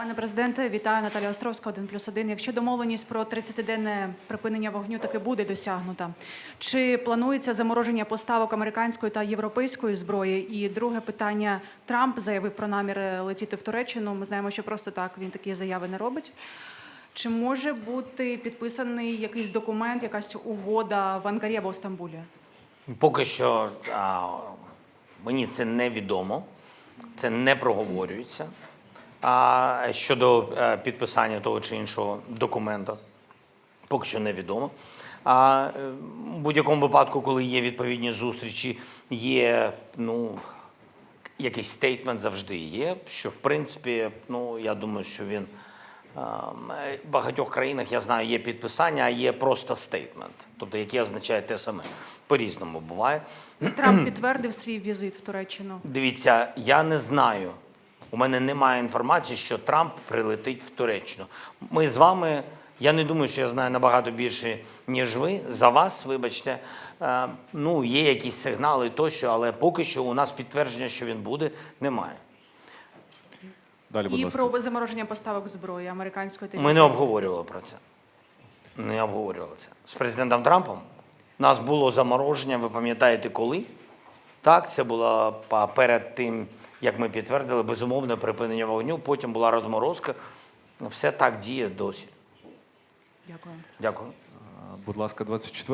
Пане президенте, вітаю Наталія Островська, 1 плюс 1. Якщо домовленість про 30-денне припинення вогню таки буде досягнута, чи планується замороження поставок американської та європейської зброї? І друге питання: Трамп заявив про наміри летіти в Туреччину. Ми знаємо, що просто так він такі заяви не робить. Чи може бути підписаний якийсь документ, якась угода в Анкарі або в Стамбулі? Поки що а, мені це невідомо, це не проговорюється. А щодо е, підписання того чи іншого документа, поки що невідомо. А е, в будь-якому випадку, коли є відповідні зустрічі, є ну, якийсь стейтмент завжди є. Що в принципі, ну я думаю, що він ем, е, в багатьох країнах я знаю, є підписання, а є просто стейтмент, тобто який означає те саме. По-різному буває. Трамп підтвердив свій візит в Туреччину. Дивіться, я не знаю. У мене немає інформації, що Трамп прилетить в Туреччину. Ми з вами. Я не думаю, що я знаю набагато більше, ніж ви. За вас, вибачте. Е, ну, є якісь сигнали тощо, але поки що у нас підтвердження, що він буде, немає. Далі, будь І ласка. про замороження поставок зброї американської та Ми не обговорювали про це. Не обговорювали це. З президентом Трампом у нас було замороження, ви пам'ятаєте, коли? Так, це було перед тим, як ми підтвердили безумовне припинення вогню, потім була розморозка. Все так діє досі. Дякую. Дякую. Будь ласка, 24